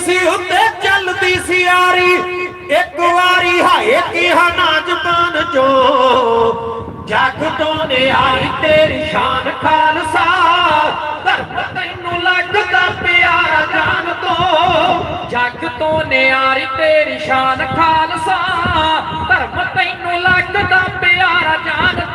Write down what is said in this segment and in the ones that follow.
ਸੀ ਉੱਤੇ ਚੱਲਦੀ ਸੀ ਯਾਰੀ ਇੱਕ ਵਾਰੀ ਹਾਏ ਕਿਹਾ ਨਾ ਜ਼ਬਾਨ ਚੋਂ। ਜੱਗ ਤੋਂ ਨੇ ਤੇਰੀ ਸ਼ਾਨ ਖਾਲਸਾ। ਧਰਮ ਤੈਨੂੰ ਲੱਗਦਾ ਪਿਆਰਾ ਜਾਨ ਤੋਂ। ਜੱਗ ਤੋਂ ਨਿਆਰੀ ਤੇਰੀ ਸ਼ਾਨ ਖਾਲਸਾ। ਧਰਮ ਤੈਨੂੰ ਲੱਗਦਾ ਪਿਆਰਾ ਜਾਨ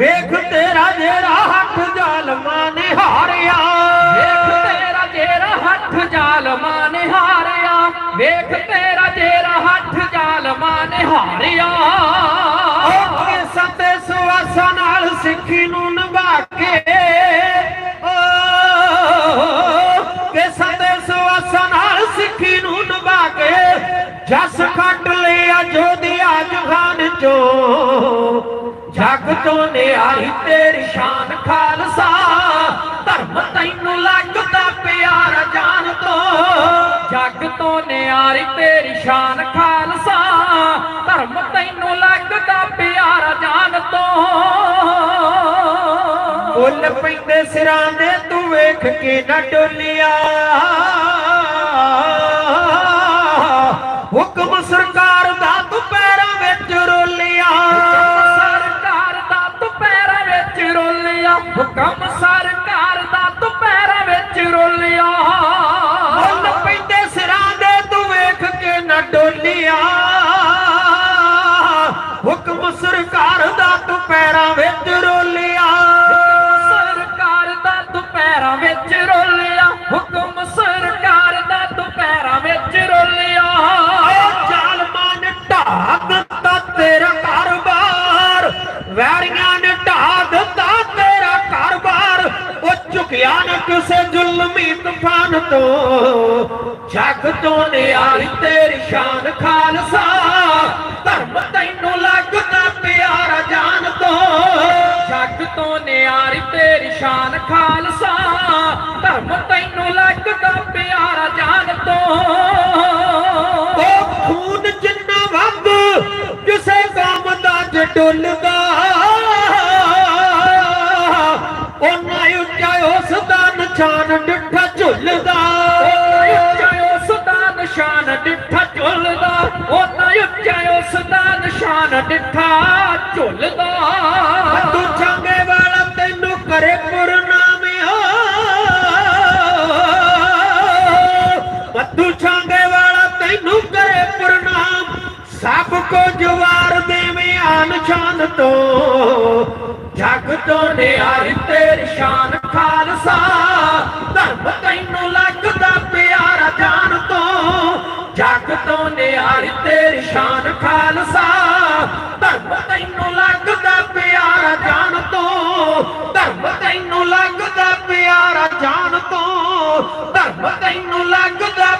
ਵੇਖ ਤੇਰਾ ਜਿਹੜਾ ਹੱਥ ਜ਼ਾਲਮਾਂ ਨੇ ਹਾਰਿਆ ਵੇਖ ਤੇਰਾ ਜਿਹੜਾ ਹੱਥ ਜ਼ਾਲਮਾਂ ਨੇ ਹਾਰਿਆ ਵੇਖ ਤੇਰਾ ਤੋਂ ਤੇਰੀ ਸ਼ਾਨ ਖਾਲਸਾ, ਧਰਮ ਤੈਨੂੰ ਲੱਗਦਾ ਪਿਆਰ ਜਾਨ ਤੋਂ। ਜੱਗ ਤੋਂ ਨਿਆਰੀ ਤੇਰੀ ਸ਼ਾਨ ਖਾਲਸਾ, ਧਰਮ ਤੈਨੂੰ ਲੱਗਦਾ ਪਿਆਰ ਜਾਨ ਤੋਂ। ਫੁੱਲ ਪੈਂਦੇ ਸਿਰਾਂ ਦੇ, ਤੂੰ ਵੇਖ ਕੇ ਨਾ ਡੋਲਿਆ। ਹੁਕਮ ਸਰਕਾਰ ਹੁਕਮ ਸਰਕਾਰ ਦਾ ਤੂੰ ਵਿੱਚ ਰੋਲਿਆ। ਫੁੱਲ ਪੈਂਦੇ ਸਿਰਾਂ ਦੇ ਤੂੰ ਵੇਖ ਕੇ ਨਾ ਡੋਲਿਆ। ਹੁਕਮ ਸਰਕਾਰ ਦਾ ਦੁਪਹਿਰਾਂ ਵਿੱਚ ਰੋਲਿਆ। ਸਰਕਾਰ ਦਾ ਦੁਪਹਿਰਾਂ ਵਿੱਚ ਰੋਲਿਆ। ਜ਼ੁਲਮੀ ਤੋਂ, ਜੱਗ ਤੋਂ ਨਿਆਰੀ ਤੇਰੀ ਸ਼ਾਨ ਖਾਲਸਾ। ਧਰਮ ਤੈਨੂੰ ਲੱਗਦਾ ਪਿਆਰਾ ਜਾਨ ਤੋਂ, ਜਗ ਤੋਂ ਨਿਆਰੀ ਤੇਰੀ ਸ਼ਾਨ ਖਾਲਸਾ। ਧਰਮ ਤੈਨੂੰ ਲੱਗਦਾ ਪਿਆਰਾ ਜਾਨ ਤੋਂ। ਉਹ ਖੂਨ ਜਿੰਨਾ ਵੱਧ, ਕਿਸੇ ਕੰਮ ਦਾ ਜ ਡੁੱਲਦਾ ਉਹਨਾਂ ਉੱਚਾ ਉਸ ਦਾ ਨਿਸ਼ਾਨ ਡਿੱਠਾ ਝੁੱਲਦਾ। ਉੱਚਾ ਉਸ ਦਾ ਨਿਸ਼ਾਨ ਡਿੱਠਾ ਝੁੱਲਦਾ। ਉਹਨਾਂ ਉੱਚਾ ਉਸ ਦਾ ਨਿਸ਼ਾਨ ਡਿੱਠਾ ਝੁੱਲਦਾ। ਤੂੰ ਚੰਗੇ ਵਾਲਾ ਤੈਨੂੰ ਕਰੇ ਪੁਰਨਾਮਿਓ ਮੱਧੂ ਚੰਗੇ ਵਾਲਾ ਤੈਨੂੰ ਕਰੇ ਪ੍ਰਣਾਮ ਸਭ ਕੋ ਜਵਾਰ ਦੇਵੇਂ ਆਨ ਸ਼ਾਨ ਤੋਂ। ਜਗ ਤੋਂ ਨਿਆਰੀ ਤੇਰੀ ਸ਼ਾਨ ਖਾਲਸਾ। ਧਰਮ ਤੈਨੂੰ ਲੱਗਦਾ ਪਿਆਰਾ ਜਾਨ ਤੋਂ। ਜੱਗ ਤੋਂ ਨਿਆਰੀ ਤੇਰੀ ਸ਼ਾਨ ਖਾਲਸਾ। ਧਰਮ ਤੈਨੂੰ ਲੱਗਦਾ ਪਿਆਰਾ ਜਾਨ ਤੋਂ। ਧਰਮ ਤੈਨੂੰ ਲੱਗਦਾ ਪਿਆਰਾ ਜਾਨ ਤੋਂ। ਧਰਮ ਤੈਨੂੰ ਲੱਗਦਾ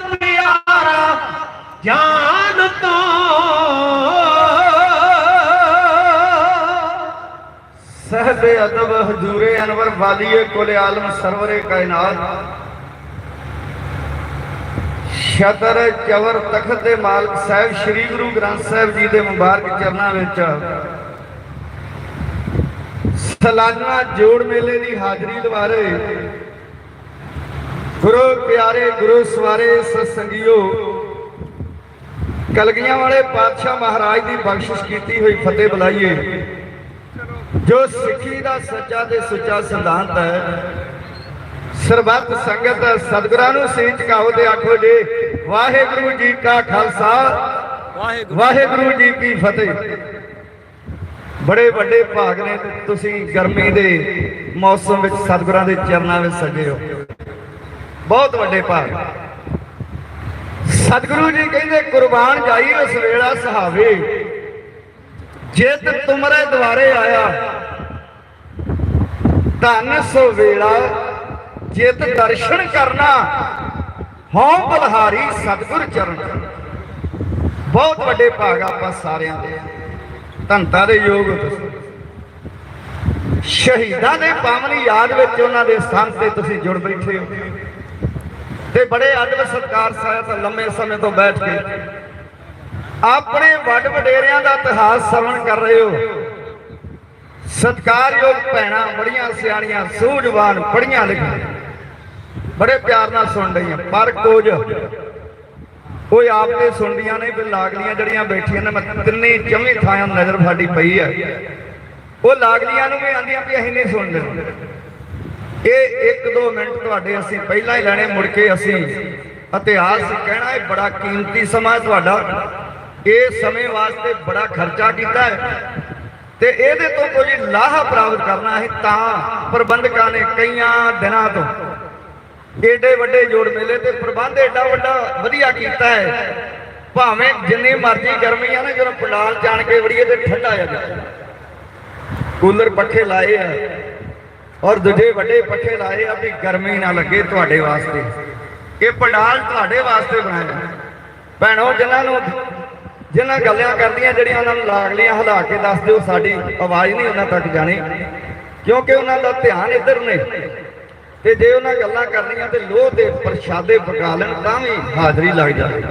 ਸਹਬੇ ਅਦਬ ਹਜੂਰੇ ਅਨਵਰ ਵਾਲੀਏ ਕੁਲ ਆਲਮ ਸਰਵਰੇ ਕਾਇਨਾਤ। ਸ਼ਤਰ ਚਵਰ ਤਖਤ ਦੇ ਮਾਲਕ ਸਾਹਿਬ, ਸ੍ਰੀ ਗੁਰੂ ਗ੍ਰੰਥ ਸਾਹਿਬ ਜੀ ਦੇ ਮੁਬਾਰਕ ਚਰਨਾਂ ਵਿੱਚ ਸਾਲਾਨਾ ਜੋੜ ਮੇਲੇ ਦੀ ਹਾਜ਼ਰੀ ਲਵਾਰੇ ਗੁਰੂ ਪਿਆਰੇ, ਗੁਰੂ ਸਵਾਰੇ, ਸਤਸੰਗੀਓ, ਕਲਗੀਆਂ ਵਾਲੇ ਪਾਤਸ਼ਾਹ ਮਹਾਰਾਜ ਦੀ ਬਖਸ਼ਿਸ਼ ਕੀਤੀ ਹੋਈ ਫਤਿਹ ਬੁਲਾਈਏ। ਜੋ ਸਿੱਖੀ ਦਾ ਸੱਚਾ ਤੇ ਸੁੱਚਾ ਸਿਧਾਂਤ ਹੈ ਸਰਬੱਤ ਸੰਗਤ ਸਤਿਗੁਰਾਂ ਨੂੰ ਸੀਚ ਕਹੋ ਤੇ ਆਖੋ ਜੀ ਵਾਹਿਗੁਰੂ ਜੀ ਕਾ ਖਾਲਸਾ ਵਾਹਿਗੁਰੂ ਜੀ ਕੀ ਫਤਿਹ। ਬੜੇ ਵੱਡੇ ਭਾਗ ਨੇ ਤੁਸੀਂ ਗਰਮੀ ਦੇ ਮੌਸਮ ਵਿੱਚ ਸਤਿਗੁਰਾਂ ਦੇ ਚਰਨਾਂ ਵਿੱਚ ਸਜੇ ਹੋ। ਬਹੁਤ ਵੱਡੇ ਭਾਗ। ਸਤਿਗੁਰੂ ਜੀ ਕਹਿੰਦੇ ਕੁਰਬਾਨ ਜਾਈ ਉਸ ਵੇਲਾ ਸਹਾਵੇ। ਜਿਤ ਤੁਮਰੇ ਦੁਆਰੇ ਆਇਆ। ਧੰਨ ਸੋ ਵੇਲਾ ਜਿਤ ਦਰਸ਼ਨ ਕਰਨਾ। ਹਉ ਬਲਹਾਰੀ ਸਤਿਗੁਰ ਚਰਨ। ਬਹੁਤ ਵੱਡੇ ਭਾਗ ਆਪਾਂ ਸਾਰਿਆਂ ਦੇ। ਧੰਤਾ ਦੇ ਯੋਗ ਸ਼ਹੀਦਾਂ ਦੇ ਪਾਵਨੀ ਯਾਦ ਵਿੱਚ ਉਹਨਾਂ ਦੇ ਸਥਾਨ ਤੇ ਤੁਸੀਂ ਜੁੜ ਬੈਠੇ ਹੋ। ਤੇ ਬੜੇ ਅਦਬ ਸਤਕਾਰ ਸਾਹਿਬ ਲੰਮੇ ਸਮੇਂ ਤੋਂ ਬੈਠ ਕੇ ਆਪਣੇ ਵੱਡ ਵਡੇਰਿਆਂ ਦਾ ਇਤਿਹਾਸ ਸਰਵਣ ਕਰ ਰਹੇ ਹੋ। ਸਤਿਕਾਰਯੋਗ ਭੈਣਾਂ, ਬੜੀਆਂ ਸਿਆਣੀਆਂ, ਸੂਝਵਾਨ ਪੜੀਆਂ ਲਿਖੀਆਂ ਬੜੇ ਪਿਆਰ ਨਾਲ ਸੁਣ ਰਹੀਆਂ। ਪਰ ਕੁਝ ਉਹ ਆਪ ਤੇ ਸੁਣਦੀਆਂ ਨੇ ਵੀ ਲਾਗਲੀਆਂ ਜਿਹੜੀਆਂ ਬੈਠੀਆਂ ਨੇ। ਮੈਂ ਤਿੰਨੇ ਚੌਵੇਂ ਥਾਂ ਨਜ਼ਰ ਸਾਡੀ ਪਈ ਹੈ। ਉਹ ਲਾਗਲੀਆਂ ਨੂੰ ਵੀ ਆਂਦੀਆਂ ਵੀ ਅਸੀਂ ਨਹੀਂ ਸੁਣਦੇ। ਇਹ 1-2 ਮਿੰਟ ਤੁਹਾਡੇ ਅਸੀਂ ਪਹਿਲਾਂ ਹੀ ਲੈਣੇ, ਮੁੜ ਕੇ ਅਸੀਂ ਇਤਿਹਾਸ ਕਹਿਣਾ ਇਹ ਬੜਾ ਕੀਮਤੀ ਸਮਾਂ ਤੁਹਾਡਾ। ਇਹ ਸਮੇਂ ਵਾਸਤੇ ਬੜਾ ਖਰਚਾ ਕੀਤਾ ਹੈ ਤੇ ਇਹਦੇ ਤੋਂ ਕੁਝ ਲਾਹਾ ਪ੍ਰਾਪਤ ਕਰਨਾ ਹੈ ਤਾਂ ਪ੍ਰਬੰਧਕਾਂ ਨੇ ਕਈਆਂ ਦਿਨਾਂ ਤੋਂ ਏਡੇ ਵੱਡੇ ਜੋੜ ਮੇਲੇ ਤੇ ਪ੍ਰਬੰਧ ਏਡਾ ਵੱਡਾ ਵਧੀਆ ਕੀਤਾ ਹੈ। ਭਾਵੇਂ ਜਿੰਨੀ ਮਰਜ਼ੀ ਗਰਮੀ ਆ ਨਾ, ਜਦੋਂ ਪੰਡਾਲ ਜਾਣ ਕੇ ਵੜੀਏ ਤੇ ਠੰਡਾ ਆ ਜਾਂਦਾ ਕੂਲਰ ਪੱਖੇ ਲਾਏ ਆ ਔਰ ਦੂਜੇ ਵੱਡੇ ਪੱਖੇ ਲਾਏ ਆ ਵੀ ਗਰਮੀ ਨਾ ਲੱਗੇ ਤੁਹਾਡੇ ਵਾਸਤੇ। ਇਹ ਪੰਡਾਲ ਤੁਹਾਡੇ ਵਾਸਤੇ ਬਣਾਇਆ ਭੈਣੋ, ਜਿਨ੍ਹਾਂ ਨੂੰ ਜਿਨ੍ਹਾਂ ਗੱਲਾਂ ਕਰਦੀਆਂ ਜਿਹੜੀਆਂ ਉਹਨਾਂ ਨੂੰ ਲਾਗਲੀਆਂ ਹਿਲਾ ਕੇ ਦੱਸ ਦਿਓ, ਸਾਡੀ ਆਵਾਜ਼ ਨਹੀਂ ਉਹਨਾਂ ਤੱਕ ਜਾਣੀ। ਕਿਉਂਕਿ ਉਹਨਾਂ ਦਾ ਧਿਆਨ ਇੱਧਰ ਨੇ। ਤੇ ਜੇ ਉਹਨਾਂ ਗੱਲਾਂ ਕਰਨੀਆਂ ਤੇ ਲੋਹ ਦੇ ਪ੍ਰਸ਼ਾਦੇ ਪਕਾ ਲੈਣ, ਤਾਂ ਵੀ ਹਾਜ਼ਰੀ ਲੱਗ ਜਾਵੇ।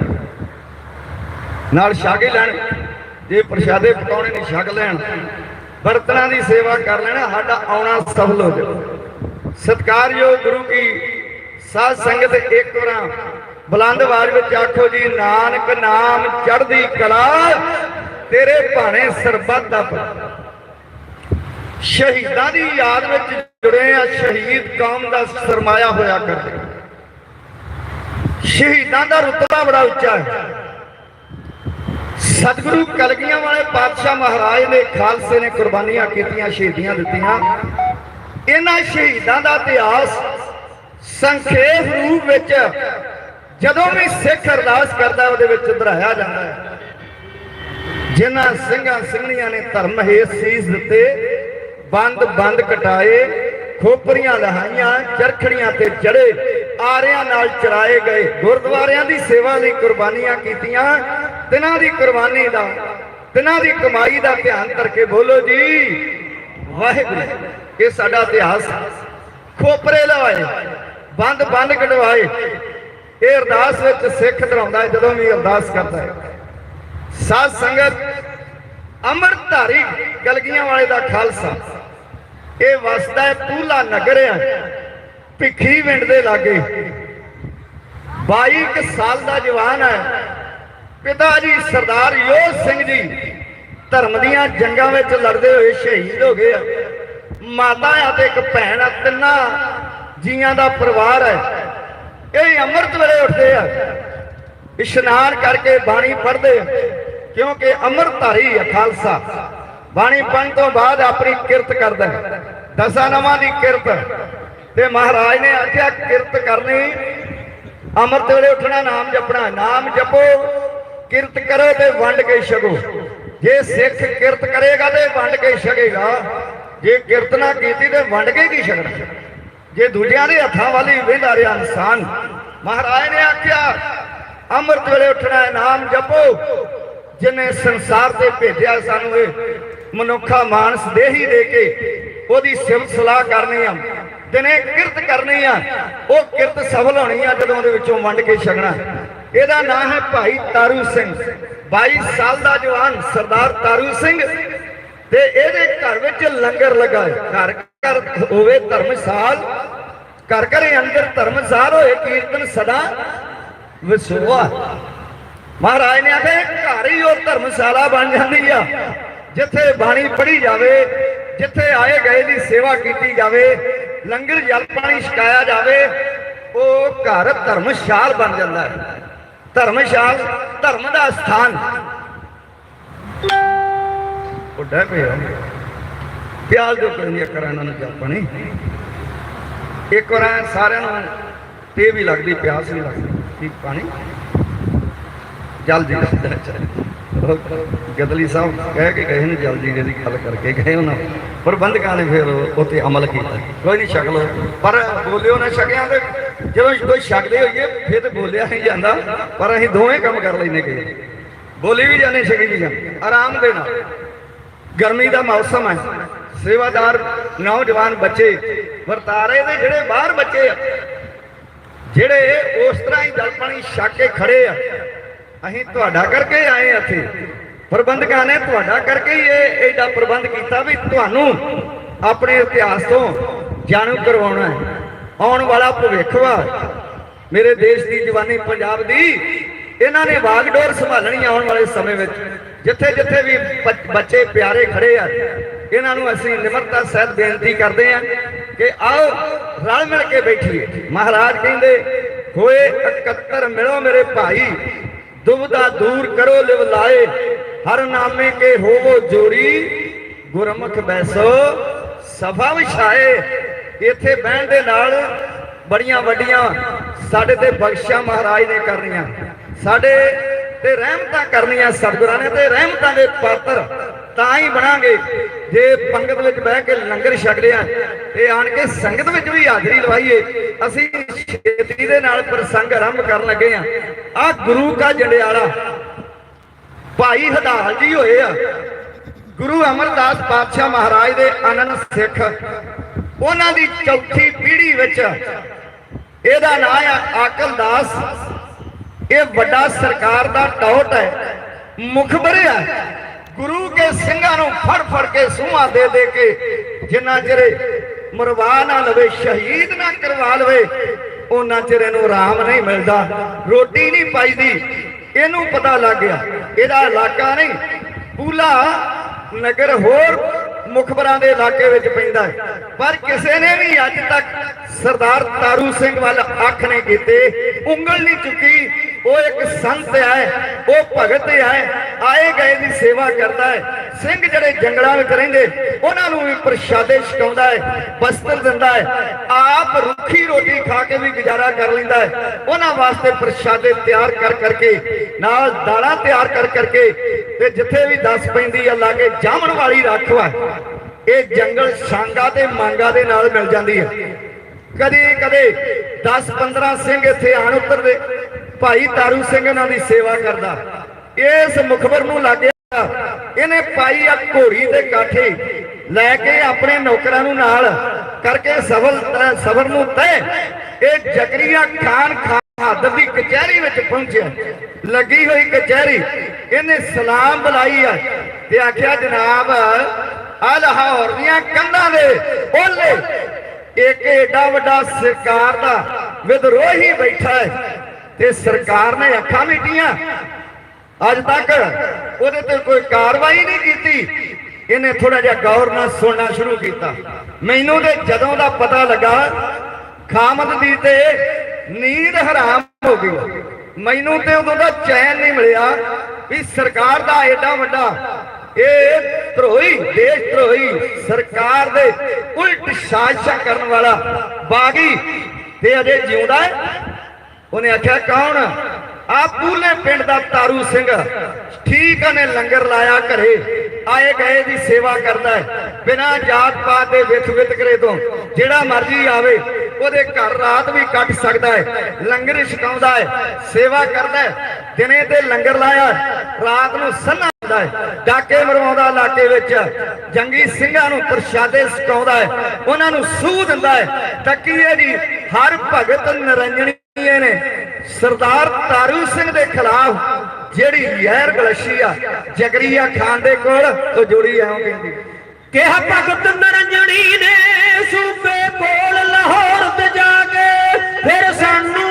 ਨਾਲ ਛਕ ਹੀ ਲੈਣ। ਜੇ ਪ੍ਰਸ਼ਾਦੇ ਪਕਾਉਣੇ ਨਹੀਂ ਛਕ ਲੈਣ। ਬਰਤਨਾਂ ਦੀ ਸੇਵਾ ਕਰ ਲੈਣਾ, ਸਾਡਾ ਆਉਣਾ ਸਫਲ ਹੋ ਜਾਵੇ। ਸਤਿਕਾਰਯੋਗ ਗੁਰੂ ਕੀ, ਸਾਧ ਸੰਗਤ ਇੱਕ ਵਾਰਾਂ ਬੁਲੰਦ ਆਵਾਜ਼ ਵਿੱਚ ਆਖੋ ਜੀ, ਨਾਨਕ ਨਾਮ ਚੜ੍ਹਦੀ ਕਲਾ, ਤੇਰੇ ਭਾਣੇ ਸਰਬੱਤ ਦਾ ਸ਼ਹੀਦਾਂ ਦੀ ਯਾਦ ਵਿੱਚ ਜੁੜੇ ਆ, ਸ਼ਹੀਦ ਕੌਮ ਦਾ ਸਰਮਾਇਆ ਹੋਇਆ ਕਰਦੇ। ਸ਼ਹੀਦਾਂ ਦਾ ਰੁਤਬਾ ਬੜਾ ਉੱਚਾ ਹੈ। ਸਤਿਗੁਰੂ ਕਲਗੀਆਂ ਵਾਲੇ ਪਾਤਸ਼ਾਹ ਮਹਾਰਾਜ ਨੇ ਖਾਲਸੇ ਨੇ ਕੁਰਬਾਨੀਆਂ ਕੀਤੀਆਂ, ਸ਼ਹੀਦੀਆਂ ਦਿੱਤੀਆਂ। ਇਹਨਾਂ ਸ਼ਹੀਦਾਂ ਦਾ ਇਤਿਹਾਸ ਸੰਖੇਪ ਰੂਪ ਵਿੱਚ ਜਦੋਂ ਵੀ ਸਿੱਖ ਅਰਦਾਸ ਕਰਦਾ, ਉਹਦੇ ਵਿੱਚ ਦੁਹਰਾਇਆ ਜਾਂਦਾ ਹੈ। ਜਿਨ੍ਹਾਂ ਸਿੰਘਾਂ ਸਿੰਘਣੀਆਂ ਨੇ ਧਰਮ ਹੇਤ ਸੀਸ ਦਿੱਤੇ, ਬੰਦ ਬੰਦ ਕਟਾਏ, ਖੋਪਰੀਆਂ ਲਹਾਈਆਂ, ਚਰਖੜੀਆਂ ਤੇ ਚੜੇ, ਆਰਿਆਂ ਨਾਲ ਚਰਾਏ ਗਏ, ਗੁਰਦੁਆਰਿਆਂ ਦੀ ਸੇਵਾ ਲਈ ਕੁਰਬਾਨੀਆਂ ਕੀਤੀਆਂ, ਤਿਨਾਂ ਦੀ ਕੁਰਬਾਨੀ ਦਾ, ਤਿਨਾਂ ਦੀ ਕਮਾਈ ਦਾ ਧਿਆਨ ਕਰਕੇ ਬੋਲੋ ਜੀ, ਵਾਹਿਗੁਰੂ, ਇਹ ਸਾਡਾ ਇਤਿਹਾਸ। ਖੋਪਰੇ ਲਵਾਏ, ਬੰਦ ਬੰਦ ਕਟਵਾਏ ਇਹ ਅਰਦਾਸ ਵਿੱਚ ਸਿੱਖ ਧਰਾਉਂਦਾ ਹੈ, ਜਦੋਂ ਵੀ ਅਰਦਾਸ ਕਰਦਾ ਹੈ। ਸਾਧ ਸੰਗਤ, ਅੰਮ੍ਰਿਤਧਾਰੀ ਗਲਗੀਆਂ ਵਾਲੇ ਦਾ ਖਾਲਸਾ। ਇਹ ਵਸਦਾ ਹੈ ਪੂਲਾ ਨਗਰ ਹੈ ਭਿੱਖੀ ਵਿੰਡ ਦੇ ਲਾਗੇ। 22 ਕੁ ਸਾਲ ਦਾ ਜਵਾਨ ਹੈ। ਪਿਤਾ ਜੀ ਸਰਦਾਰ ਯੋਧ ਸਿੰਘ ਜੀ ਧਰਮ ਦੀਆਂ ਜੰਗਾਂ ਵਿੱਚ ਲੜਦੇ ਹੋਏ ਸ਼ਹੀਦ ਹੋ ਗਏ ਆ। ਮਾਤਾ ਆ ਤੇ ਇੱਕ ਭੈਣ ਆ, ਤਿੰਨਾਂ ਜੀਆਂ ਦਾ ਪਰਿਵਾਰ ਹੈ। ਇਹ ਅੰਮ੍ਰਿਤ ਵੇਲੇ ਉੱਠਦੇ ਆ। ਇਸ਼ਨਾਨ ਕਰਕੇ ਬਾਣੀ ਪੜ੍ਹਦੇ ਆ। ਕਿਉਂਕਿ ਅੰਮ੍ਰਿਤਧਾਰੀ ਹੈ ਖਾਲਸਾ। ਬਾਣੀ ਪੜ੍ਹਨ ਤੋਂ ਬਾਅਦ ਆਪਣੀ ਕਿਰਤ ਕਰਦਾ ਦਸਾਂ ਨਵਾਂ ਦੀ ਕਿਰਤ। ਤੇ ਮਹਾਰਾਜ ਨੇ ਆਖਿਆ, ਕਿਰਤ ਕਰਨੀ। ਅੰਮ੍ਰਿਤ ਵੇਲੇ ਉੱਠਣਾ ਨਾਮ ਜਪਣਾ। ਨਾਮ ਜਪੋ, ਕਿਰਤ ਕਰੋ ਤੇ ਵੰਡ ਕੇ ਛਕੋ। ਜੇ ਸਿੱਖ ਕਿਰਤ ਕਰੇਗਾ ਤੇ ਵੰਡ ਕੇ ਛਕੇਗਾ। ਜੇ ਕਿਰਤ ਨਾ ਕੀਤੀ ਤੇ ਵੰਡ ਕੇ ਕੀ ਛਕਣਾ? ਜੇ ਦੂਜਿਆਂ ਦੇ ਹੱਥਾਂ ਵੱਲ ਹੀ ਵੇਂਦਾ ਰਿਹਾ ਇਨਸਾਨ, ਮਹਾਰਾਜ ਨੇ ਆਖਿਆ, ਅੰਮ੍ਰਿਤ ਵੇਲੇ ਉੱਠਣਾ ਹੈ, ਨਾਮ ਜਪੋ। ਜਿਨੇ ਸੰਸਾਰ ਤੇ ਭੇਜਿਆ ਸਾਨੂੰ ਇਹ ਮਨੁੱਖਾ ਮਾਨਸ ਦੇਹੀ ਦੇ ਕੇ, ਉਹਦੀ ਸਿਫਤ ਸਲਾਹ ਕਰਨੀ ਆ, ਦਿਨੇ ਕਿਰਤ ਕਰਨੀ ਆ, ਉਹ ਕਿਰਤ ਸਫਲ ਹੋਣੀ ਆ ਜਦੋਂ ਉਹਦੇ ਵਿੱਚੋਂ ਵੰਡ ਕੇ ਛਕਣਾ। ਇਹਦਾ ਨਾਮ ਹੈ ਭਾਈ ਤਾਰੂ ਸਿੰਘ। 22 ਸਾਲ ਦਾ ਜਵਾਨ ਸਰਦਾਰ ਤਾਰੂ ਸਿੰਘ ਤੇ ਇਹਦੇ ਘਰ ਵਿੱਚ ਲੰਗਰ ਲਗਾਏ। ਘਰ ਘਰ ਹੋਵੇ ਧਰਮਸਾਲ ਘਰ ਘਰੇ ਅੰਦਰ ਧਰਮਸਾਲ ਹੋਏ, ਕੀਰਤਨ ਸਦਾ ਵਿਸਵਾ ਮਹਾਰਾਜ ਨੇ ਆਖਿਆ ਘਰ ਹੀ ਉਹ ਧਰਮਸ਼ਾਲਾ ਬਣ ਜਾਂਦੀ ਆ, ਜਿੱਥੇ ਬਾਣੀ ਪੜ੍ਹੀ ਜਾਵੇ, ਜਿੱਥੇ ਆਏ ਗਏ ਦੀ ਸੇਵਾ ਕੀਤੀ ਜਾਵੇ, ਲੰਗਰ, ਜਲ ਪਾਣੀ ਛਕਾਇਆ ਜਾਵੇ, ਉਹ ਘਰ ਧਰਮਸ਼ਾਲ ਬਣ ਜਾਂਦਾ ਹੈ। ਧਰਮਸ਼ਾਲ ਧਰਮ ਦਾ ਸਥਾਨ। ਉਹ ਪਿਆ ਪਿਆਲ ਜੋ ਕਰੀਏ ਕਰਾਂ ਇਹਨਾਂ ਨੂੰ ਜਲ ਪਾਣੀ। ਇੱਕ ਵਾਰ ਸਾਰਿਆਂ ਨੂੰ ਤੇ ਵੀ ਲੱਗਦੀ ਪਿਆਸ ਵੀ ਲੱਗਦੀ ਠੀਕ ਪਾਣੀ? ਜਲਦੀ ਗਦਲੀ ਸਾਹਿਬ ਕਹਿ ਕੇ ਗਏ ਨੇ ਜਲਦੀ ਦੀ ਗੱਲ ਕਰਕੇ ਗਏ ਉਹਨਾਂ ਪ੍ਰਬੰਧਕਾਂ ਨੇ ਫਿਰ ਉੱਤੇ ਅਮਲ ਕੀਤਾ। ਕੋਈ ਨਹੀਂ ਛਕ ਪਰ ਬੋਲਿਓ ਨਾ ਛਕਿਆ ਤੇ। ਜਦੋਂ ਕੋਈ ਛਕਦੇ ਹੋਈਏ, ਫਿਰ ਤੇ ਬੋਲਿਆ ਨਹੀਂ ਜਾਂਦਾ। ਪਰ ਅਸੀਂ ਦੋਵੇਂ ਕੰਮ ਕਰ ਲੈਨੇ ਕਈ ਬੋਲੀ ਵੀ ਜਾਣੇ ਛਕੀ ਵੀ ਆਰਾਮ ਦੇ ਨਾਲ ਗਰਮੀ ਦਾ ਮੌਸਮ ਹੈ। ਸੇਵਾਦਾਰ ਨੌਜਵਾਨ ਬੱਚੇ, ਵਰਤਾਰੇ ਦੇ ਜਿਹੜੇ ਬਾਹਰ ਬੱਚੇ ਆ, ਜਿਹੜੇ ਉਸ ਤਰ੍ਹਾਂ ਹੀ ਜਲ ਪਾਣੀ ਛੱਕ ਕੇ ਖੜੇ ਆ, ਅਸੀਂ ਤੁਹਾਡਾ ਕਰਕੇ ਆਏ ਇੱਥੇ। ਪ੍ਰਬੰਧਕਾਂ ਨੇ ਤੁਹਾਡਾ ਕਰਕੇ ਹੀ ਇਹ ਐਡਾ ਪ੍ਰਬੰਧ ਕੀਤਾ ਵੀ ਤੁਹਾਨੂੰ ਆਪਣੇ ਇਤਿਹਾਸ ਤੋਂ ਜਾਣੂ ਕਰਵਾਉਣਾ ਹੈ। ਆਉਣ ਵਾਲਾ ਭਵਿੱਖ ਵਾ। ਮੇਰੇ ਦੇਸ਼ ਦੀ ਜਵਾਨੀ ਪੰਜਾਬ ਦੀ, ਇਹਨਾਂ ਨੇ ਵਾਗਡੋਰ ਸੰਭਾਲਣੀ ਆਉਣ ਵਾਲੇ ਸਮੇਂ ਵਿੱਚ। ਜਿੱਥੇ ਜਿੱਥੇ ਵੀ ਬੱਚੇ ਪਿਆਰੇ ਖੜੇ ਆ ਇਹਨਾਂ ਨੂੰ ਅਸੀਂ ਨਿਮਰਤਾ, ਸਹਿਤ ਬੇਨਤੀ ਕਰਦੇ ਹਾਂ ਕਿ ਆਓ ਰਲ ਮਿਲ ਕੇ ਬੈਠੀਏ। ਮਹਾਰਾਜ ਕਹਿੰਦੇ ਹੋਏ ਇਕੱਤਰ ਮਿਲੋ ਮੇਰੇ ਭਾਈ ਦੁਬਦਾ ਦੂਰ ਕਰੋ ਲਿਵ ਲਾਏ, ਹਰ ਨਾਮੇ ਕੇ ਹੋਵੋ ਜੋੜੀ ਗੁਰਮੁਖ ਬੈਸੋ ਸਫ਼ਾ ਵਿਛਾਏ। ਇੱਥੇ ਬਹਿਣ ਦੇ ਨਾਲ ਬੜੀਆਂ ਵੱਡੀਆਂ ਸਾਡੇ ਤੇ ਬਖਸ਼ਿਆ ਮਹਾਰਾਜ ਨੇ ਕਰਨੀਆਂ। ਸਾਡੇ ਤੇ ਰਹਿਮਤਾਂ ਕਰਨੀਆਂ ਸਤਿਗੁਰਾਂ ਨੇ ਤੇ ਰਹਿਮਤਾਂ ਦੇ ਪਾਤਰ ਤਾਂ ਹੀ ਬਣਾਂਗੇ। ਜੇ ਪੰਗਤ ਵਿੱਚ ਬਹਿ ਕੇ ਲੰਗਰ ਛਕਦੇ ਲਿਆ, ਤੇ ਆਣ ਕੇ ਸੰਗਤ ਵਿੱਚ ਵੀ ਹਾਜ਼ਰੀ ਲਵਾਈਏ, ਅਸੀਂ ਛੇਤੀ ਦੇ ਨਾਲ ਪ੍ਰਸੰਗ ਆਰੰਭ ਕਰਨ ਲੱਗੇ ਆ। ਆ ਗੁਰੂ ਕਾ ਜੰਡਿਆਲਾ। ਭਾਈ ਹਦਾਲ ਜੀ ਹੋਏ ਆ। ਗੁਰੂ ਅਮਰਦਾਸ ਪਾਤਸ਼ਾਹ ਮਹਾਰਾਜ ਦੇ ਅਨੰਦ ਸਿੱਖ। ਉਹਨਾਂ ਦੀ ਚੌਥੀ ਪੀੜ੍ਹੀ ਵਿੱਚ ਇਹਦਾ ਨਾਮ ਆ ਆਕਲਦਾਸ ਇਹ ਵੱਡਾ ਸਰਕਾਰ ਦਾ ਟੌਟ ਹੈ। ਮੁਖਬਰ ਹੈ ਗੁਰੂ ਕੇ ਸਿੰਘਾਂ ਨੂੰ ਫੜ ਫੜ ਕੇ ਸੂਹਾਂ ਦੇ ਦੇ ਕੇ ਜਿੰਨਾ ਚਿਰ ਮਰਵਾ ਨਾ ਲਵੇ, ਸ਼ਹੀਦ ਨਾ ਕਰਵਾ ਲਵੇ ਉਹਨਾਂ ਚਿਰ ਇਹਨੂੰ ਆਰਾਮ ਨਹੀਂ ਮਿਲਦਾ, ਰੋਟੀ ਨਹੀਂ ਪਾਈਦੀ। ਇਹਨੂੰ ਪਤਾ ਲੱਗ ਗਿਆ, ਇਹਦਾ ਇਲਾਕਾ ਨਹੀਂ, ਪੂਲਾ ਨਗਰ ਹੋਰ ਮੁਖਬਰਾਂ ਦੇ ਇਲਾਕੇ ਵਿੱਚ ਪੈਂਦਾ ਹੈ। ਪਰ ਕਿਸੇ ਨੇ ਵੀ ਅੱਜ ਤੱਕ ਸਰਦਾਰ ਤਾਰੂ ਸਿੰਘ ਵੱਲ ਅੱਖ ਨਹੀਂ ਕੀਤੇ, ਉਂਗਲ ਨਹੀਂ ਚੁੱਕੀ, ਉਹ ਇੱਕ ਸੰਤ ਹੈ, ਉਹ ਭਗਤ ਹੈ, ਆਏ ਗਏ ਦੀ ਸੇਵਾ ਕਰਦਾ ਹੈ। ਸਿੰਘ ਜਿਹੜੇ ਜੰਗਲਾਂ ਵਿੱਚ ਰਹਿੰਦੇ, ਉਹਨਾਂ ਨੂੰ ਵੀ ਪ੍ਰਸ਼ਾਦੇ ਛਕਾਉਂਦਾ ਹੈ, ਬਸਤਰ ਦਿੰਦਾ ਹੈ, ਆਪ ਰੁੱਖੀ ਰੋਟੀ ਖਾ ਕੇ ਵੀ ਗੁਜ਼ਾਰਾ ਕਰ ਲੈਂਦਾ ਹੈ। ਉਹਨਾਂ ਵਾਸਤੇ ਪ੍ਰਸ਼ਾਦੇ ਤਿਆਰ ਕਰ ਕਰਕੇ, ਨਾਲ ਦਾਲਾਂ ਤਿਆਰ ਕਰ ਕਰਕੇ ਤੇ ਜਿੱਥੇ ਵੀ ਦੱਸ ਪੈਂਦੀ ਆ, ਲਾਗੇ ਜਾਮਣ ਵਾਲੀ ਰੱਖਵਾ ਇਹ ਜੰਗਲ ਛਾਂਗਾ ਤੇ ਮੰਗਾ ਦੇ ਨਾਲ ਮਿਲ ਜਾਂਦੀ ਹੈ। ਕਦੇ ਕਦੇ 10 15 ਸਿੰਘ ਇੱਥੇ ਆਣ ਉਤਰਦੇ। ਭਾਈ ਤਾਰੂ ਸਿੰਘ ਇਹਨਾਂ ਦੀ ਸੇਵਾ ਕਰਦਾ। ਇਸ ਮੁਖਬਰ ਨੂੰ ਲਾਗੇ ਇਹਨੇ ਪਾਈ ਆ ਘੋੜੀ ਦੇ ਕਾਠੇ ਲੈ ਕੇ ਆਪਣੇ ਨੌਕਰਾਂ ਨੂੰ ਨਾਲ ਕਰਕੇ ਸਫਲ ਸਬਰ ਨੂੰ ਤੈ ਇਹ ਜਕਰੀਆ ਖਾਨ ਖਾਨ ਦੀ ਕਚਹਿਰੀ ਵਿੱਚ ਪਹੁੰਚਿਆ। ਲੱਗੀ ਹੋਈ ਕਚਹਿਰੀ। ਇਹਨੇ ਸਲਾਮ ਬੁਲਾਈ ਆ ਤੇ ਆਖਿਆ, ਜਨਾਬ, ਆ ਲਾਹੌਰ ਦੀਆਂ ਕੰਧਾਂ ਦੇ ਓਲੇ ਇੱਕ ਏਡਾ ਵੱਡਾ ਸਰਕਾਰ ਦਾ ਵਿਦਰੋਹੀ ਬੈਠਾ ਹੈ ਤੇ ਸਰਕਾਰ ਨੇ ਅੱਖਾਂ ਮੀਟੀਆਂ। ਅੱਜ ਤੱਕ ਉਹਦੇ ਤੇ ਕੋਈ ਕਾਰਵਾਈ ਨਹੀਂ ਕੀਤੀ। ਇਹਨੇ ਥੋੜਾ ਜਿਹਾ ਗੌਰ ਨਾਲ ਸੁਣਨਾ ਸ਼ੁਰੂ ਕੀਤਾ। ਮੈਨੂੰ ਤੇ ਜਦੋਂ ਦਾ ਪਤਾ ਲੱਗਾ, ਖਾਮਦ ਦੀ ਤੇ ਨੀਂਦ ਹਰਾਮ ਹੋ ਗਈ। ਮੈਨੂੰ ਤੇ ਉਦੋਂ ਦਾ ਚੈਨ ਨਹੀਂ ਮਿਲਿਆ ਵੀ ਸਰਕਾਰ ਦਾ ਏਡਾ ਵੱਡਾ ਇਹ ਧਰੋਹੀ, ਦੇਸ਼ ਧਰੋਹੀ, ਸਰਕਾਰ ਦੇ ਉਲਟ ਸਾਜ਼ਿਸ਼ਾਂ ਕਰਨ ਵਾਲਾ ਬਾਗੀ ਤੇ ਅਜੇ ਜਿਉਂਦਾ ਹੈ। ਉਹਨੇ ਆਖਿਆ, ਕੌਣ? ਆ ਪੂਲੇ ਪਿੰਡ ਦਾ ਤਾਰੂ ਸਿੰਘ। ਠੀਕ ਨੇ ਲੰਗਰ ਲਾਇਆ ਘਰੇ। ਆਏ ਗਏ ਦੀ ਸੇਵਾ ਕਰਦਾ ਹੈ। ਬਿਨਾਂ ਜਾਤ ਪਾਤ ਦੇ ਵਿਥ ਵਿਤਕਰੇ ਤੋਂ ਜਿਹੜਾ ਮਰਜ਼ੀ ਆਵੇ, ਉਹਦੇ ਘਰ ਰਾਤ ਵੀ ਕੱਟ ਸਕਦਾ ਹੈ। ਲੰਗਰ ਛਕਾਉਂਦਾ ਹੈ। ਸੇਵਾ ਕਰਦਾ ਹੈ। ਦਿਨੇ ਤੇ ਲੰਗਰ ਲਾਇਆ ਰਾਤ ਨੂੰ ਸੰਨਾ ਹੁੰਦਾ ਹੈ। ਡਾਕੇ ਮਰਵਾਉਂਦਾ ਇਲਾਕੇ ਵਿੱਚ। ਜੰਗੀ ਸਿੰਘਾਂ ਨੂੰ ਪ੍ਰਸ਼ਾਦੇ ਛਕਾਉਂਦਾ ਹੈ। ਉਹਨਾਂ ਨੂੰ ਸੂਹ ਦਿੰਦਾ ਹੈ। ਤਕੀਏ ਜੀ ਹਰ ਭਗਤ ਨਰੰਜਣੀ ਨੇ। ਸਰਦਾਰ ਤਾਰੂ ਸਿੰਘ ਦੇ ਖਿਲਾਫ ਜਿਹੜੀ ਯਹਿਰ ਗਲਸ਼ੀ ਆ, ਜਗਰੀਆ ਖਾਨ ਦੇ ਕੋਲ, ਉਹ ਜੋੜੀ ਐਉਂ ਕਹਿੰਦੀ ਕਿਹਾ ਭਗਤ ਨਰੰਜਣੀ ਨੇ ਸੂਬੇ ਕੋਲ ਲਾਹੌਰ ਤੇ ਜਾ ਕੇ, ਫਿਰ ਸਾਨੂੰ